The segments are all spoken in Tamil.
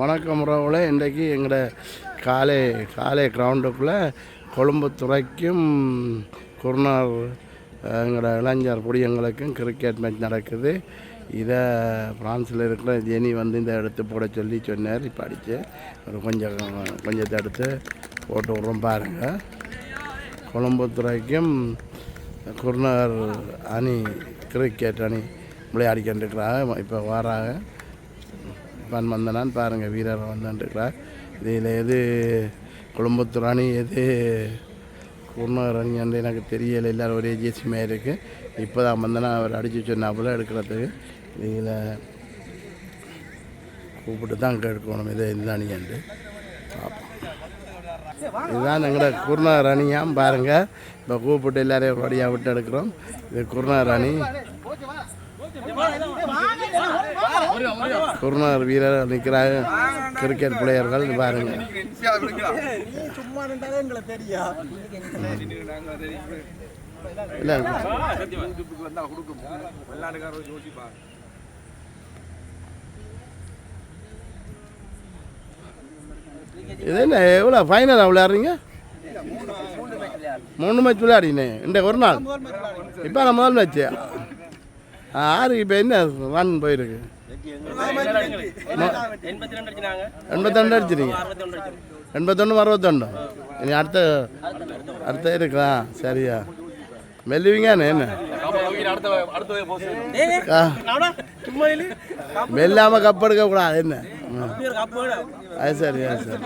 வணக்கம் உறவுகளே. இன்றைக்கு எங்களோட காலை காலை கிரவுண்டுக்குள்ளே கொழும்புத்துறைக்கும் குருநார் எங்களோட இளைஞர் பொடியங்களுக்கும் கிரிக்கெட் மேட்ச் நடக்குது. இதை ஃப்ரான்ஸில் இருக்கிற ஜெனி வந்து இந்த எடுத்து போட சொல்லி சொன்னார். இப்போ அடித்து ஒரு கொஞ்சம் கொஞ்சத்தை எடுத்து போட்டு விட்றோம் பாருங்கள் கொழும்புத்துறைக்கும் குருநார் அணி கிரிக்கெட் அணி விளையாடிக்கிட்டு இப்போ வராங்க. பன் வந்தனான்னு பாருங்கள் வீரர் வந்துட்டுருக்கிறார் இதில் எது குடும்பத்துற எது குருநகர் அணி எனக்கு தெரியலை. எல்லோரும் ஒரே ஜேசி மாதிரி இருக்குது இப்போ தான் வந்தனா அவர் அடித்து சொன்னாப்புல எடுக்கிறதுக்கு. இதில் கூப்பிட்டு தான் கேட்கணும். இதை இந்த அணியன்ட்டு பார்ப்போம் இதுதான் எங்களோட குருணா ராணியாம் பாருங்கள் இப்போ கூப்பிட்டு எல்லாரையும் வழியாக விட்டு எடுக்கிறோம். இது குருணா ராணி குருநகர் வீரர் நிற்கிறாங்க கிரிக்கெட் பிளேயர்கள் பாருங்க. சும்மா எங்களை இல்லை. இது என்ன எவ்வளோ ஃபைனல் விளையாடுறீங்க? மூணு மேட்ச் விளையாடினே இன்றைக்கு ஒரு நாள். இப்போ நான் முதல் மேட்ச்சு ஆறு இப்போ என்ன ரன் போயிருக்கு? எண்பத்தி ரெண்டு. அடிச்சினாங்க எண்பத்தொண்டு அடிச்சிருங்க எண்பத்தொன்று அறுபத்தொண்டு இனி அடுத்த அடுத்த இருக்கா? சரியா. மெல்லுவீங்கன்னு என்ன? மெல்லாம கப் எடுக்க கூடாது என்ன? அது சரி அது சரி.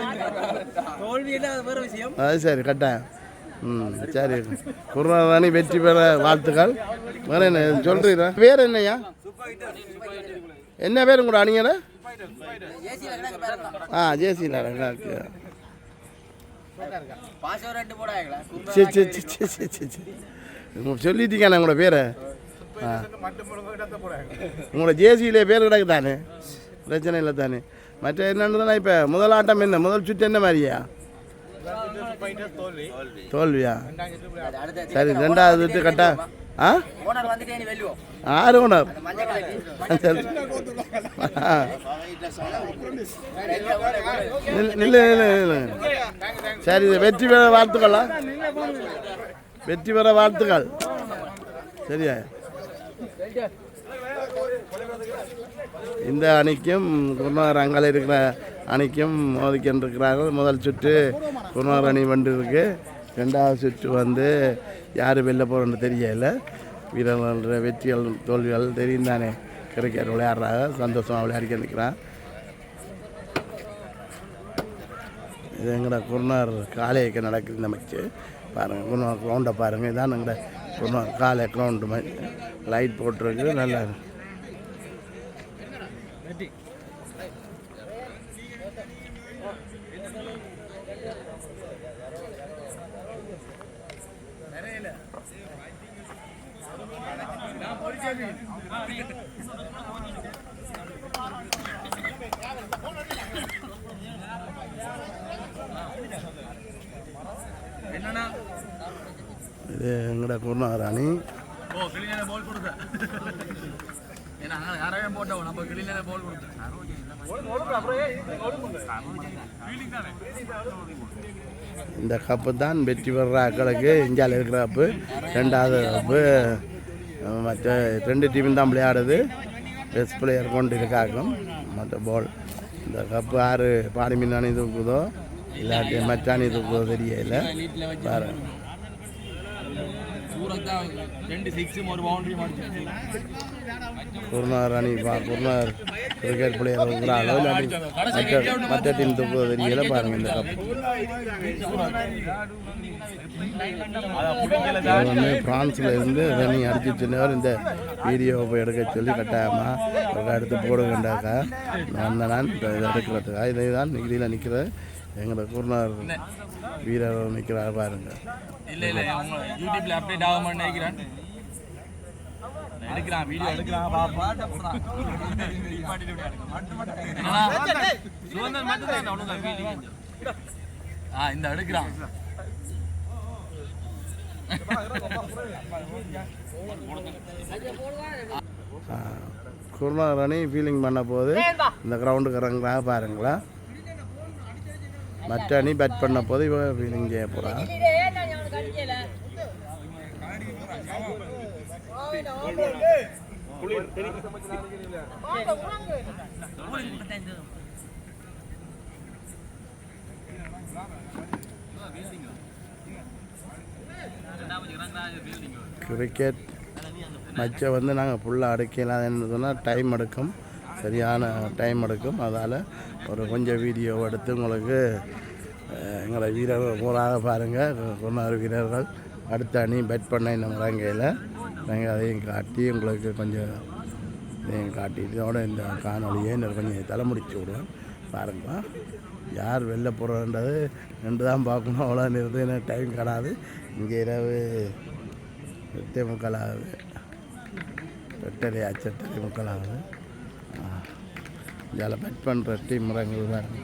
அது வேறு சரி கட்டாயம். ம் சரி. குருநாதனி வெற்றி பெற வாழ்த்துக்கள். வேற என்ன சொல்றீங்க பேர் என்னய்யா? என்ன பேர் கூட அணிங்கிற ஆ ஜேசியில் ரெண்டு போடாங்களா சரி சரி சரி சரி சரி சரி சரி. உங்க சொல்லிட்டீங்க உங்களோட பேரை. ஆ. உங்களோட ஜேசியிலே பேர் கிடக்கு தானே பிரச்சனை இல்லை தானே. மற்ற என்னன்னு இப்போ முதல் ஆட்டம் என்ன? முதல் சுற்று என்ன மாதிரியா? தோல்வியா? சரி ரெண்டாவது சுற்று கட்டா ஆ? ஆறு ஓனர் மஞ்சள் இல்லை சரி. நில்லு நில்லு சரி இது வெற்றி பெற வாழ்த்துக்களா வெற்றி பெற வாழ்த்துக்கள். சரியா? இந்த அணிக்கும் குருநாதர் அங்கால இருக்கிற அணிக்கும் மோதிக்கின்றிருக்கிறார்கள் முதல் சுற்று குருநாதர் அணி வென்றிருக்கு. ரெண்டாவது சுற்று வந்து யார் வெளில போகிறோன்னு தெரியல. வீரர்கள் வெற்றிகள் தோல்விகள் தெரியும் தானே கிரிக்கெட் விளையாடுறாங்க சந்தோஷமாக விளையாடிக்க நிற்கிறான் இது எங்களோட குருநார் காலையக்க நடக்குது இந்த மச்சு பாருங்கள் குருநார் கிரவுண்டை பாருங்கள் இதான் எங்களோட குருநார் காலை க்ரௌண்டு லைட் போட்டிருக்கு. நல்லா இருக்கு. இது எங்கட குருநார் அணி ஓ கிளியான பால் கொடுத்த ஏன்னா யாராவே போட்டோம் நம்ம கிளியான பால் கொடுத்தேன் இந்த கப்பு தான் வெற்றி பெற ஆக்களுக்கு இந்தியாவில் இருக்கிற கப்பு ரெண்டாவது கப்பு. மற்ற ரெண்டு டீமும் தான் விளையாடுது. பெஸ்ட் பிளேயர் கொண்டு இருக்காக்கும் மற்ற பால் இந்த கப்பு ஆறு பாடி மின்னானி தூக்குதோ இல்லாட்டி மச்சானி தூக்குதோ தெரியல. பாரு சூரத் தான் ரெண்டு சிக்ஸும் ஒரு பவுண்டரியும் அடிச்சு குருநார் அணி பா குருநார் கிரிக்கெட் பிளேயர் இருக்கிறாங்களோ இல்லாட்டி மற்ற மற்ற டீம் தூக்குதோ தெரியல பாருங்க இந்த கப்பு இவர் வந்து பிரான்ஸில் இருந்து ரனி அடிச்சு சொன்னவர் இந்த வீடியோவை போய் எடுக்க சொல்லி கட்டாயமாக ஒரு எடுத்து போடுங்கண்டாக்கா வந்த நான் இப்போ இதை தான் நிகிரியில் நிற்கிற எங்களோட குருநார் வீரர் நிற்கிறார் பாருங்கள் இல்ல இல்ல அவங்க யூடியூப்ல அப்டேட் ஆகாம நினைக்கிறேன். நான் எடுக்கிறான் வீடியோ எடுக்கிறான் சுதந்திரம் அவ்வளோதான் ஃபீலிங் ஆ இந்த எடுக்கிறான். குருநாதர் அணி ஃபீலிங் பண்ண போது இந்த கிரவுண்டுக்கு இறங்குறாங்க பாருங்களா மற்ற அணி பேட் பண்ண போது இவ ஃபீலிங் செய்ய போகிறான் கிரிக்கெட் மச்சை வந்து நாங்கள் ஃபுல்லாக அடுக்கலாம்னு சொன்னால் டைம் எடுக்கும். சரியான டைம் எடுக்கும். அதால் ஒரு கொஞ்சம் வீடியோ எடுத்து உங்களுக்கு எங்களை வீரர்கள் ஊராக பாருங்கள் சொன்னார் வீரர்கள். அடுத்த அணி பெட் பண்ண இந்த முழங்கையில் நாங்கள் அதையும் காட்டி உங்களுக்கு கொஞ்சம் இதையும் காட்டிட்டு இந்த காணொலியை கொஞ்சம் தலைமுடிச்சு விடுவேன். பாருங்களா யார் வெளில போகிறன்றது ரெண்டு தான் பார்க்கணும். அவ்வளோ நிறுத்து எனக்கு டைம் கிடாது. இங்கே இரவு எட்டே முக்கால் ஆகுது எட்டரை ஆச்சு எட்டரை முக்கால் ஆகுது இதில் பட் பண்ணுற டீம் முறைகள் பாருங்க.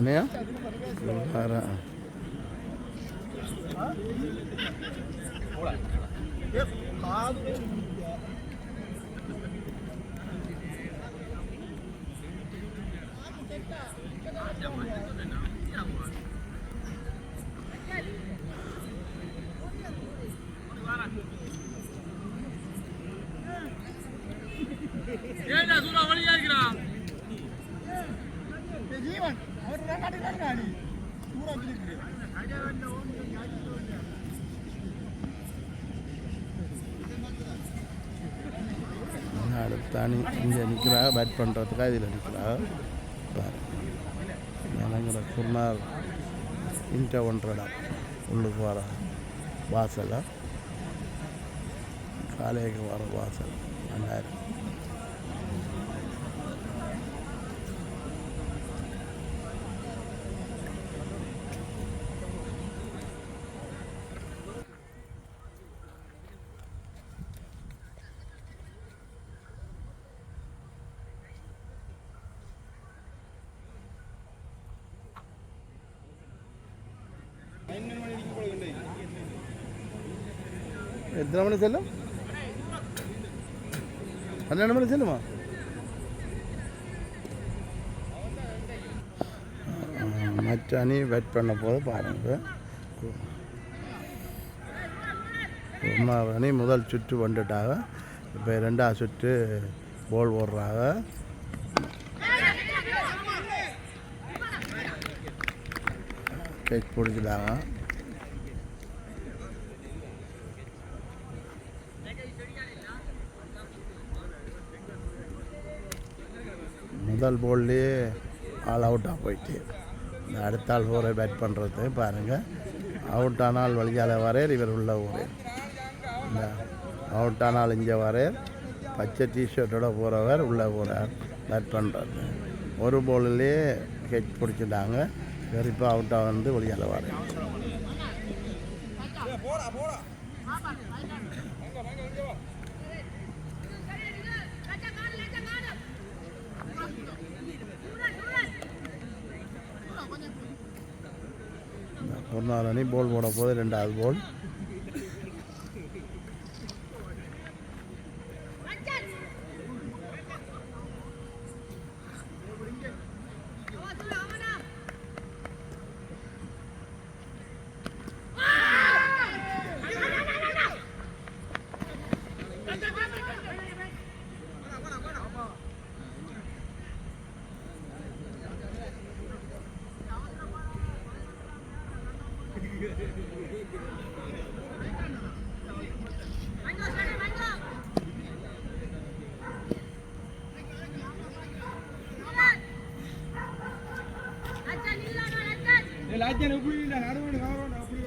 என்னையா வேறு ஏன்டா சூடா வழியா இருக்கிறான் ஜீவன் அடுத்தாணி இங்கே நிற்கிறா பேட் பண்ணுறதுக்காக இதில் நிற்கிறா பாருங்கிற சொன்னார் இன்ட்ட ஒன்றடா உள்ளுக்கு வர வாசலாக காலைக்கு வர வாசல். ரெண்டாயிரம் எத்தனை மணி செல்லும்? பன்னெண்டு மணி செல்லுமா? மற்ற அணி வெயிட் பண்ண போது பாருங்க. குமார் அணி முதல் சுற்று வந்துட்டாங்க. இப்போ ரெண்டாவது சுற்று போல் போடுறாங்க. கேக் பிடிச்சிட்டாங்க முதல் போல்லையே ஆல் அவுட்டாக போயிட்டு. இந்த அடுத்த ஆள் ஊரை பேட் பண்ணுறது பாருங்கள் அவுட் ஆனால் வழியால் வரேர் இவர் உள்ள ஊரே. இந்த அவுட் ஆனால் இங்கே வரேர் பச்சை டிஷர்ட்டோட போகிறவர் உள்ளே போகிறார் பேட் பண்ணுறது ஒரு போலிலே கெச் பிடிச்சிட்டாங்க. இவர் அவுட்டாக வந்து வழியால் வரேன் பதினாலு அணி போல் போட போது ரெண்டாவது போல் லாஜன் எப்படி இல்லை நடுவன் கவரம் அப்படி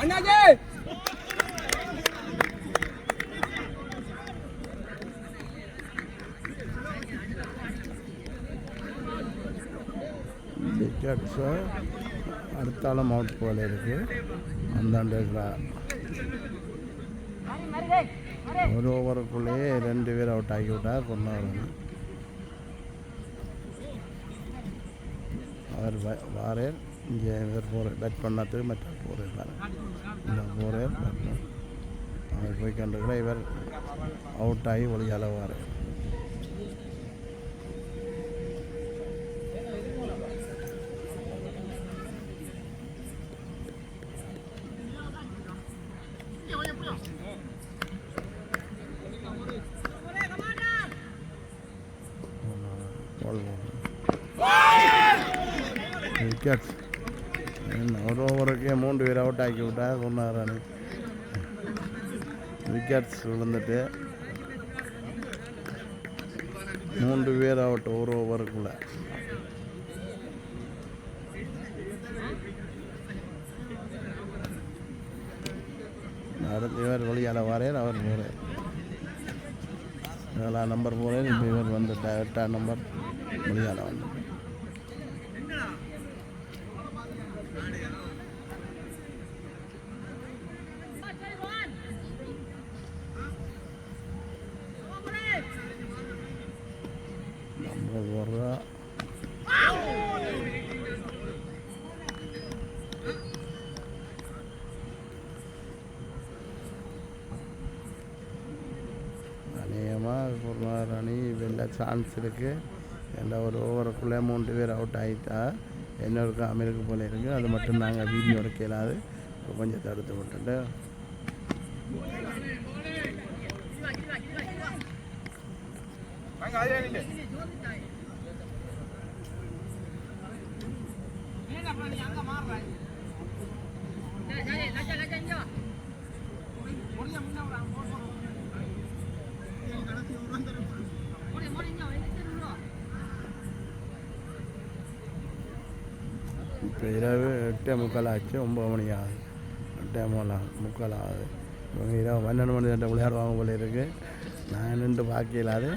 அண்ணாஜே! டிக்கெட்ஸு அடுத்தாலும் அவுட் போல இருக்குது அந்தாண்டு இருக்கிறார் ஒரு ஓவருக்குள்ளேயே ரெண்டு பேர் அவுட் ஆக்கி விட்டார் கொண்டாடு அவர் வாரேர் இங்கே இவர் போகிற பேட் பண்ணாததுக்கு மற்ற போகிறார் பாருங்க இந்த போகிறார் பேட் பண்ண. அவர் போய் கண்டுக்கிற இவர் அவுட் ஆகி ஒளியால் வாரேர் விக்கெட்ஸ் ஒரு ஓவருக்கே மூன்று பேர் அவுட் ஆக்கி விட்டா சொன்னாரானு விக்கெட்ஸ் விழுந்துட்டு மூன்று பேர் அவுட் ஒரு ஓவருக்குள்ள அடுத்து இவர் வழியால் வாரேர் அவர் போகிறார் ஏழாம் நம்பர் போகிறேன் இப்போ இவர் வந்துட்டார் எட்டாம் நம்பர் வழியால் வந்து சான்ஸ் இருக்குது எந்த ஒரு ஓவருக்குள்ளே மூன்று பேர் அவுட் ஆகிட்டா என்னோருக்கும் அமெரிக்க போல இருக்குது அது மட்டும் நாங்கள் வீடியோ எடுக்கலாது கொஞ்சம் தடுத்து விட்டுட்டு. அங்க இப்போ இரவு எட்டே முக்கால் ஆச்சு ஒம்பது மணி ஆகுது. எட்டே முக்கால் முக்கால் ஆகுது. இவங்க இரவு பன்னெண்டு மணி ரெண்டு விளையாடுவாங்க போல இருக்குது நான் நின்று பார்க்கலாது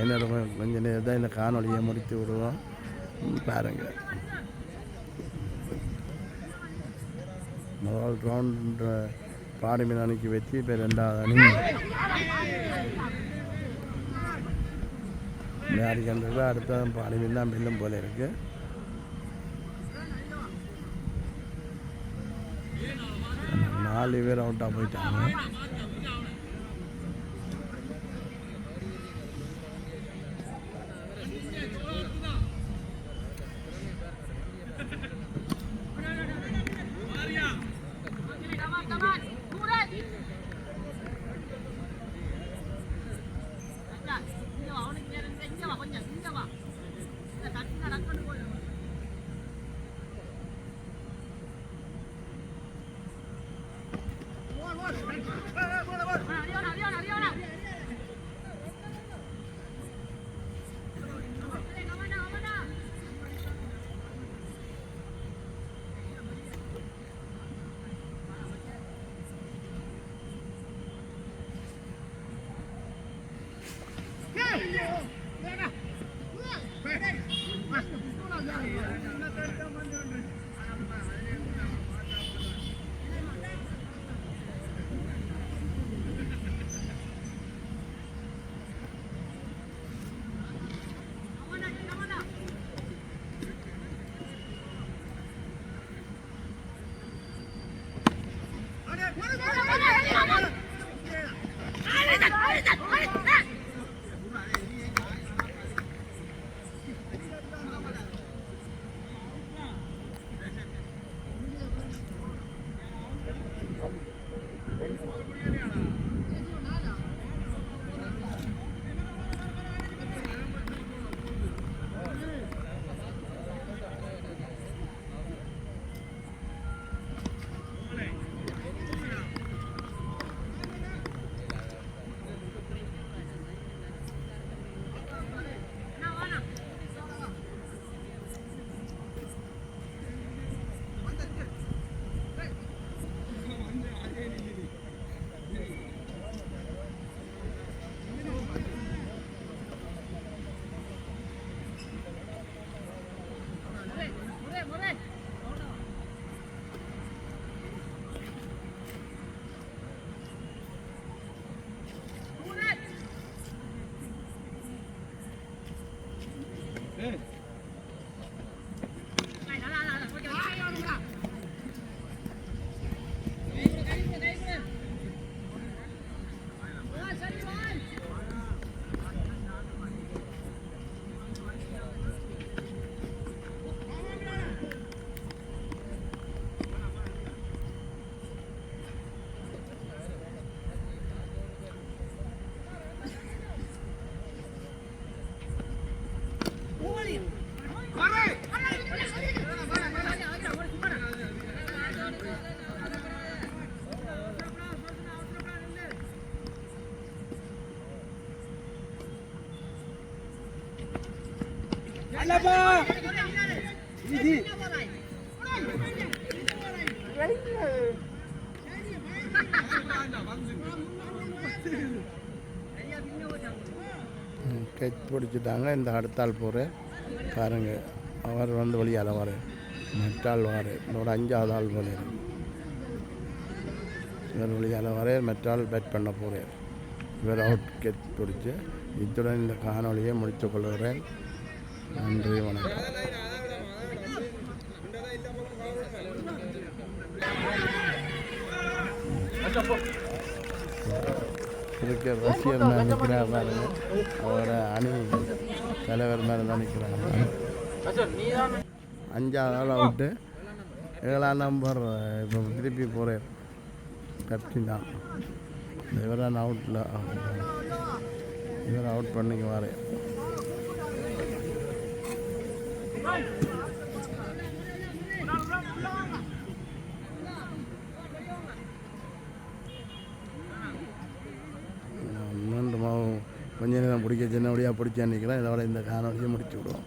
என்னோட கொஞ்சம் கொஞ்ச நேரம் தான் இந்த காணொலியை முடித்து விடுவோம். பாருங்க. முதல் ரவுண்ட் பாடிமீன் அணிக்கு வச்சு இப்போ ரெண்டாவது அணி. விளையாடிக்கின்றது அடுத்த பாடிமீன் தான் மில்லும் போல இருக்குது நாலு பேர் அவுட்டாக போயிட்டாங்க. கெச் பிடிச்சிட்டாங்க. இந்த அடுத்தாள் போகிறேன் பாருங்க. அவர் வந்து வழியால் வர மற்றாள் வர இதோட அஞ்சாவது ஆள் போல இருக்கு. இவர் வழியால் வர மற்றாள் பேட் பண்ண போகிறேன் இவர் அவுட் கெச் பிடிச்சி. இத்துடன் இந்த காணொளியை முடித்துக் கொள்கிறேன். நன்றி வணக்கம். இருக்க ரசிகர் மேலே நிற்கிறார் பாருங்க. அவரோட அணி தலைவர் மேலே தான் நிற்கிறாங்க அஞ்சாவது ஆள் அவுட்டு ஏழாம் நம்பர் இப்போ திருப்பி போகிறார் கேப்டன் தான். இவர் தான் அவுட்டில் இவர் அவுட் பண்ணிக்கு வரேன். கொஞ்ச நேரம் பிடிக்க சின்னபடியாக பிடிச்சா நிற்கிறேன் இதோட இந்த காணொலியை முடிச்சு விடுவோம்.